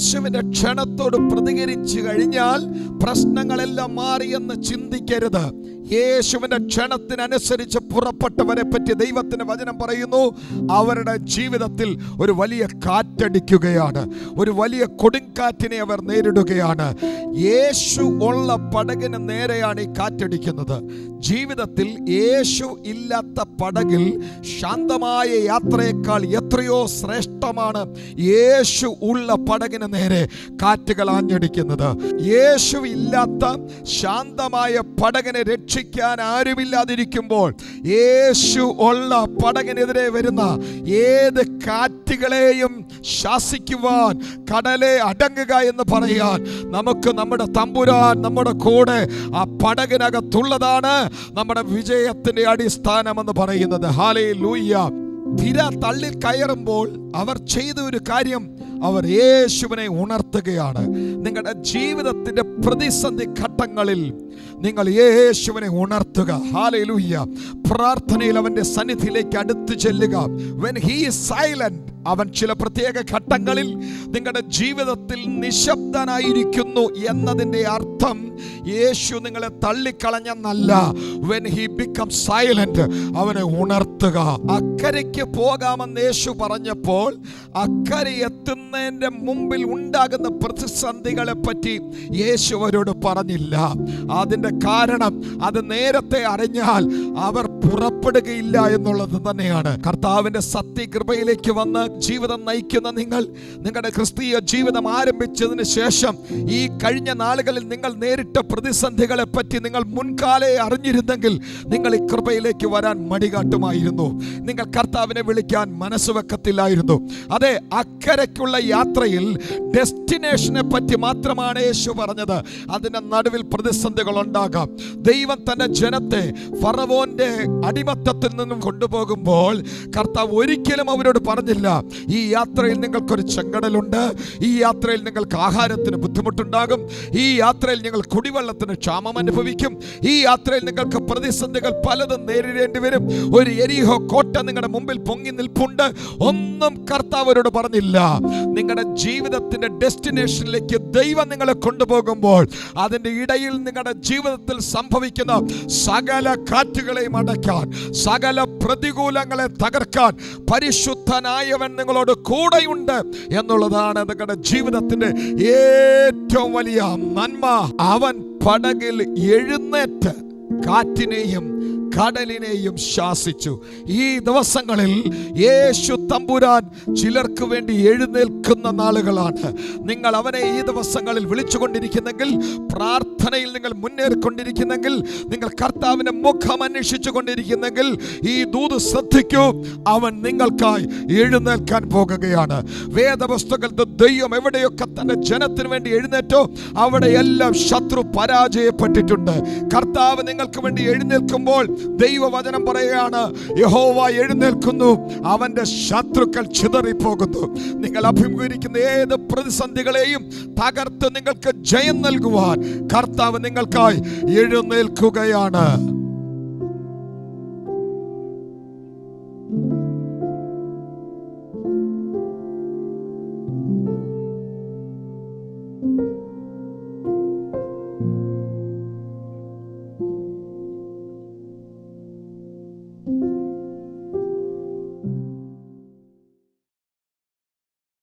യേശുവിന്റെ ക്ഷണത്തോട് പ്രതികരിച്ചു കഴിഞ്ഞാൽ പ്രശ്നങ്ങളെല്ലാം മാറിയെന്ന് ചിന്തിക്കരുത്. യേശുവിന്റെ ക്ഷണത്തിനനുസരിച്ച് പുറപ്പെട്ടവരെ പറ്റി ദൈവത്തിന്റെ വചനം പറയുന്നു അവരുടെ ജീവിതത്തിൽ ഒരു വലിയ കാറ്റടിക്കുകയാണ്. ഒരു വലിയ കൊടുങ്കാറ്റിനെ അവർ നേരിടുകയാണ്. യേശു ഉള്ള പടകിന് നേരെയാണ് ഈ കാറ്റടിക്കുന്നത്. ജീവിതത്തിൽ യേശു ഇല്ലാത്ത പടകിൽ ശാന്തമായ യാത്രയേക്കാൾ എത്രയോ ശ്രേഷ്ഠമാണ് യേശു ഉള്ള പടകിന് നേരെ കാറ്റുകൾ ആഞ്ഞടിക്കുന്നത്. യേശു ഇല്ലാത്ത ശാന്തമായ പടകിനെ രക്ഷിക്കാൻ ആരുമില്ലാതിരിക്കുമ്പോൾ യേശു ഉള്ള പടകിനെതിരെ വരുന്ന ഏത് കാറ്റുകളെയും ശാസിക്കുവാൻ കടലെ അടങ്ങുക എന്ന് പറയാൻ നമുക്ക് നമ്മുടെ തമ്പുരാൻ നമ്മുടെ കൂടെ ആ പടകിനകത്തുള്ളതാണ് നമ്മുടെ വിജയത്തിന്റെ അടിസ്ഥാനമെന്ന് പറയുന്നത്. ഹാലേ ലൂയ്യ തിര തള്ളിൽ കയറുമ്പോൾ അവർ ചെയ്ത ഒരു കാര്യം അവർ യേശുവിനെ ഉണർത്തുകയാണ്. നിങ്ങളുടെ ജീവിതത്തിന്റെ പ്രതിസന്ധി ഘട്ടങ്ങളിൽ നിങ്ങൾ യേശുവിനെ ഉണർത്തുക. ഹാലയിലൂയ്യ പ്രാർത്ഥനയിൽ അവന്റെ സന്നിധിയിലേക്ക് അടുത്തു ചെല്ലുക. വെൻ ഹീ സൈലന്റ് അവൻ ചില പ്രത്യേക ഘട്ടങ്ങളിൽ നിങ്ങളുടെ ജീവിതത്തിൽ നിശബ്ദനായിരിക്കുന്നു എന്നതിന്റെ അർത്ഥം യേശു നിങ്ങളെ തള്ളിക്കളഞ്ഞെന്നല്ല. വെൻ ഹി ബിക്കം സൈലന്റ് അവനെ ഉണർത്തുക. അക്കരയ്ക്ക് പോകാമെന്ന് യേശു പറഞ്ഞപ്പോൾ അക്കരെ എത്തുന്നതിന്റെ മുമ്പിൽ ഉണ്ടാകുന്ന പ്രതിസന്ധികളെ പറ്റി യേശു അവരോട് പറഞ്ഞില്ല. അതിന്റെ കാരണം അത് നേരത്തെ അറിഞ്ഞാൽ അവർ പുറപ്പെടുകയില്ല എന്നുള്ളത് തന്നെയാണ്. കർത്താവിന്റെ സത്യകൃപയിലേക്ക് വന്ന് ജീവിതം നയിക്കുന്ന നിങ്ങൾ നിങ്ങളുടെ ക്രിസ്തീയ ജീവിതം ആരംഭിച്ചതിന് ശേഷം ഈ കഴിഞ്ഞ നാളുകളിൽ നിങ്ങൾ നേരിട്ട പ്രതിസന്ധികളെ പറ്റി നിങ്ങൾ മുൻകാലെ അറിഞ്ഞിരുന്നെങ്കിൽ നിങ്ങൾ ഈ കൃപയിലേക്ക് വരാൻ മടികാട്ടുമായിരുന്നു. നിങ്ങൾ കർത്താവിനെ വിളിക്കാൻ മനസ്സ് വെക്കത്തില്ലായിരുന്നു. അതെ അക്കരയ്ക്കുള്ള യാത്രയിൽ ഡെസ്റ്റിനേഷനെ പറ്റി മാത്രമാണ് യേശു പറഞ്ഞത്. അതിന്റെ നടുവിൽ പ്രതിസന്ധികൾ ഉണ്ടാകാം ദൈവം തന്റെ ജനത്തെ ഫറവോന്റെ അടിമത്തത്തിൽ നിന്നും കൊണ്ടുപോകുമ്പോൾ കർത്താവ് ഒരിക്കലും അവരോട് പറഞ്ഞില്ല ഈ യാത്രയിൽ നിങ്ങൾക്കൊരു ചെങ്കടലുണ്ട് ഈ യാത്രയിൽ നിങ്ങൾക്ക് ആഹാരത്തിന് ബുദ്ധിമുട്ടുണ്ടാകും ഈ യാത്രയിൽ നിങ്ങൾ കുടിവെള്ളത്തിന് ക്ഷാമം അനുഭവിക്കും ഈ യാത്രയിൽ നിങ്ങൾക്ക് പ്രതിസന്ധികൾ പലതും നേരിടേണ്ടി വരും. ഒരു എരിഹോ കോട്ട നിങ്ങളുടെ മുമ്പിൽ പൊങ്ങി നിൽപ്പുണ്ട്. ഒന്നും കർത്താവ് അവരോട് പറഞ്ഞില്ല. നിങ്ങളുടെ ജീവിതത്തിന്റെ ഡെസ്റ്റിനേഷനിലേക്ക് ദൈവം നിങ്ങളെ കൊണ്ടുപോകുമ്പോൾ അതിന്റെ ഇടയിൽ നിങ്ങളുടെ ജീവിതത്തിൽ സംഭവിക്കുന്ന സകല കാറ്റുകളെയും അടയ്ക്കാൻ സകല പ്രതികൂലങ്ങളെ തകർക്കാൻ പരിശുദ്ധനായവൻ നിങ്ങളോട് കൂടെയുണ്ട് എന്നുള്ളതാണ് നിങ്ങളുടെ ജീവിതത്തിന്റെ ഏറ്റവും വലിയ നന്മ. അവൻ പടകിൽ എഴുന്നേറ്റ് കാറ്റിനെയും കടലിനെയും ശാസിച്ചു. ഈ ദിവസങ്ങളിൽ യേശു തമ്പുരാൻ ചിലർക്ക് വേണ്ടി എഴുന്നേൽക്കുന്ന നാളുകളാണ്. നിങ്ങൾ അവനെ ഈ ദിവസങ്ങളിൽ വിളിച്ചുകൊണ്ടിരിക്കുന്നെങ്കിൽ പ്രാർത്ഥനയിൽ നിങ്ങൾ മുന്നേറിക്കൊണ്ടിരിക്കുന്നെങ്കിൽ നിങ്ങൾ കർത്താവിനെ മുഖം അന്വേഷിച്ചു കൊണ്ടിരിക്കുന്നെങ്കിൽ ഈ ദൂത് ശ്രദ്ധിക്കൂ അവൻ നിങ്ങൾക്കായി എഴുന്നേൽക്കാൻ പോകുകയാണ്. വേദവസ്തുക്കളുടെ ദൈവം എവിടെയൊക്കെ തന്റെ ജനത്തിന് വേണ്ടി എഴുന്നേറ്റോ അവിടെയെല്ലാം ശത്രു പരാജയപ്പെട്ടിട്ടുണ്ട്. കർത്താവ് നിങ്ങൾക്ക് വേണ്ടി എഴുന്നേൽക്കുമ്പോൾ ദൈവവചനം പറയുകയാണ് യഹോവ എഴുന്നേൽക്കുന്നു അവന്റെ ശത്രുക്കൾ ചിതറിപ്പോകുന്നു. നിങ്ങൾ അഭിമുഖീകരിക്കുന്ന ഏത് പ്രതിസന്ധികളെയും തകർത്ത് നിങ്ങൾക്ക് ജയം നൽകുവാൻ കർത്താവ് നിങ്ങൾക്കായി എഴുന്നേൽക്കുകയാണ്.